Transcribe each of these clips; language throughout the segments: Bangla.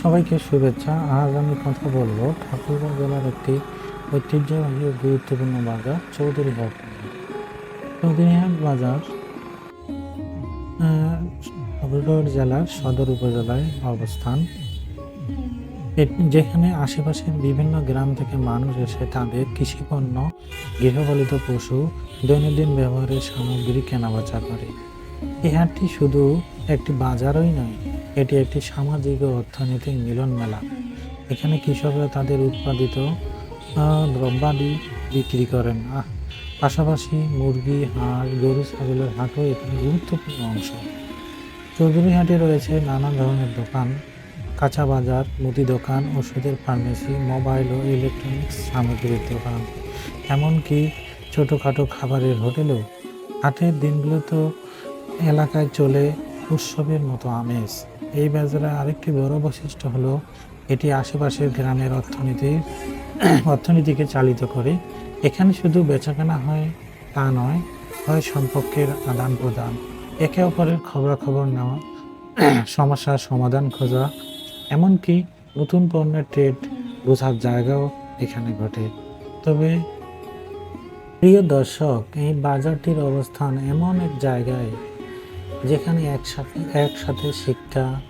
সবাইকে শুভেচ্ছা। আজ আমি কথা বলব ঠাকুরগাঁও জেলার একটি ঐতিহ্যবাহী ও গুরুত্বপূর্ণ বাজার চৌধুরীহাট। চৌধুরীহাট বাজার ঠাকুরগাঁও জেলার সদর উপজেলায় অবস্থান। যেখানে আশেপাশের বিভিন্ন গ্রাম থেকে মানুষ এসে তাদের কৃষিপণ্য, গৃহপালিত পশু, দৈনন্দিন ব্যবহারের সামগ্রী কেনাবেচা করে। এই হাটটি শুধু একটি বাজারই নয় এটি একটি সামাজিক ও অর্থনৈতিক মিলন মেলা। এখানে কৃষকরা তাদের উৎপাদিত দ্রব্যাদি বিক্রি করেন। পাশাপাশি মুরগি, হাঁস, গরু, ছাগলের হাটও এখানে গুরুত্বপূর্ণ অংশ। চৌধুরী হাটে রয়েছে নানা ধরনের দোকান, কাঁচা বাজার, মুদি দোকান, ওষুধের ফার্মেসি, মোবাইল ও ইলেকট্রনিক্স সামগ্রীর দোকান। এমনকি ছোটোখাটো খাবারের হোটেলও হাটের দিনগুলো তো এলাকায় চলে উৎসবের মতো আমেজ। এই বাজারের আরেকটি বড় বৈশিষ্ট্য হলো, এটি আশেপাশের গ্রামের অর্থনীতির অর্থনীতিকে চালিত করে। এখানে শুধু বেচাকেনা হয় তা নয়, হয় সম্পর্কের আদান প্রদান। একে অপরের খবরাখবর নেওয়া সমস্যার সমাধান খোঁজা, এমনকি নতুন পণ্যের ট্রেড বোঝার জায়গাও এখানে ঘটে। তবে প্রিয় দর্শক, এই বাজারটির অবস্থান এমন এক জায়গায় যেখানে একসাথে একসাথে শিক্ষা,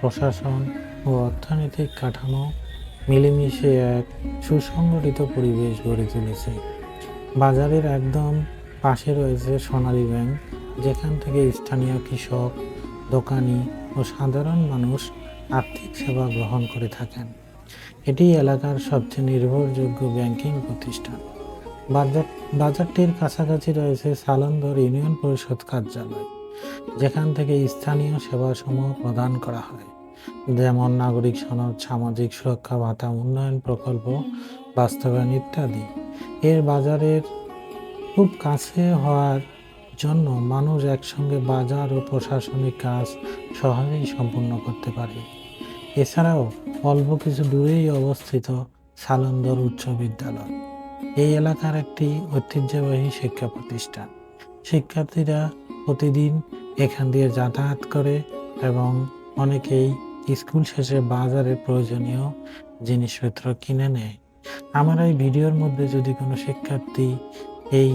প্রশাসন ও অর্থনৈতিক কাঠামো মিলেমিশে এক সুসংগঠিত পরিবেশ গড়ে তুলেছে। বাজারের একদম পাশে রয়েছে সোনালী ব্যাংক, যেখান থেকে স্থানীয় কৃষক, দোকানি ও সাধারণ মানুষ আর্থিক সেবা গ্রহণ করে থাকেন। এটি এলাকার সবচেয়ে নির্ভরযোগ্য ব্যাংকিং প্রতিষ্ঠান। বাজার বাজারটির কাছাকাছি রয়েছে সালন্দর ইউনিয়ন পরিষদ কার্যালয়। যেখান থেকে স্থানীয় সেবাসমূহ প্রদান করা হয়, যেমন নাগরিক সনদ, সামাজিক সুরক্ষা ভাতা, উন্নয়ন প্রকল্প, বাস্তবায়ন ইত্যাদি। এর বাজারের খুব কাছে হওয়ার জন্য মানুষ একসঙ্গে বাজার ও প্রশাসনিক কাজ সহজেই সম্পূর্ণ করতে পারে। এছাড়াও অল্প কিছু দূরেই অবস্থিত সালন্দর উচ্চ বিদ্যালয়। এই এলাকার একটি ঐতিহ্যবাহী শিক্ষা প্রতিষ্ঠান। শিক্ষার্থীরা প্রতিদিন এখান দিয়ে যাতায়াত করে এবং অনেকেই স্কুল শেষে বাজারে প্রয়োজনীয় জিনিসপত্র কিনে নেয়। আমার এই ভিডিওর মধ্যে যদি কোনো শিক্ষার্থী এই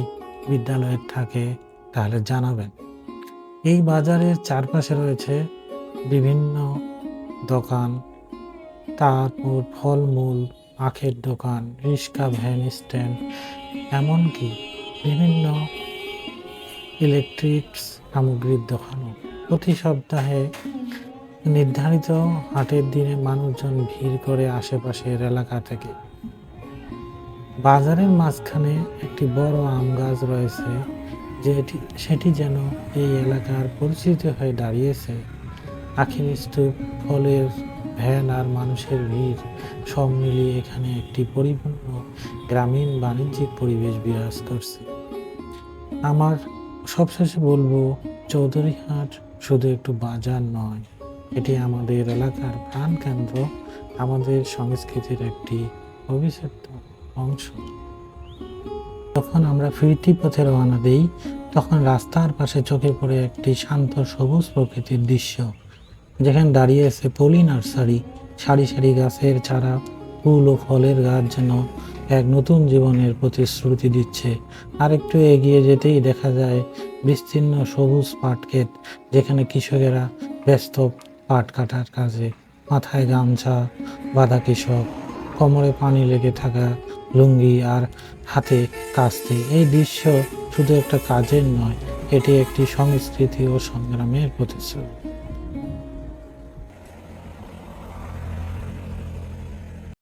বিদ্যালয়ে থাকে, তাহলে জানাবেন। এই বাজারের চারপাশে রয়েছে বিভিন্ন দোকান। তারপর ফলমূল আখের দোকান রিক্সা ভ্যান স্ট্যান্ড, এমনকি বিভিন্ন ইলেকট্রিক্স সামগ্রীর দোকানও প্রতি সপ্তাহে নির্ধারিত হাটের দিনে মানুষজন ভিড় করে আশেপাশের এলাকা থেকে। বাজারের মাঝখানে একটি বড় আম গাছ রয়েছে, যেটি সেটি যেন এই এলাকার পরিচিত হয়ে দাঁড়িয়েছে। আখির স্তূপ, ফলের ভ্যান আর মানুষের ভিড়, সব মিলিয়ে এখানে একটি পরিপূর্ণ গ্রামীণ বাণিজ্যিক পরিবেশ বিরাজ করছে। আমার সবশেষে বলব চৌধুরীহাট শুধু একটু বাজার নয়, এটি আমাদের এলাকার প্রাণকেন্দ্র আমাদের সংস্কৃতির একটি অবিচ্ছেদ্য অংশ। যখন আমরা ফিরতি পথে রওনা দিই, তখন রাস্তার পাশে চোখে পড়ে একটি শান্ত সবুজ প্রকৃতির দৃশ্য, যেখানে দাঁড়িয়ে আছে পলি নার্সারি, সারি সারি গাছের চারা, ফুল ও ফলের গাছ যেন এক নতুন জীবনের প্রতিশ্রুতি দিচ্ছে। আর একটু এগিয়ে যেতেই দেখা যায়, বিস্তীর্ণ সবুজ পাট ক্ষেত যেখানে কৃষকেরা ব্যস্ত পাট কাটার কাজে, মাথায় গামছা বাঁধা কৃষক কোমরে পানি লেগে থাকা লুঙ্গি আর হাতে কাস্তে। এই দৃশ্য শুধু একটা কাজের নয়, এটি একটি সংস্কৃতি ও সংগ্রামের প্রতিশ্রুতি।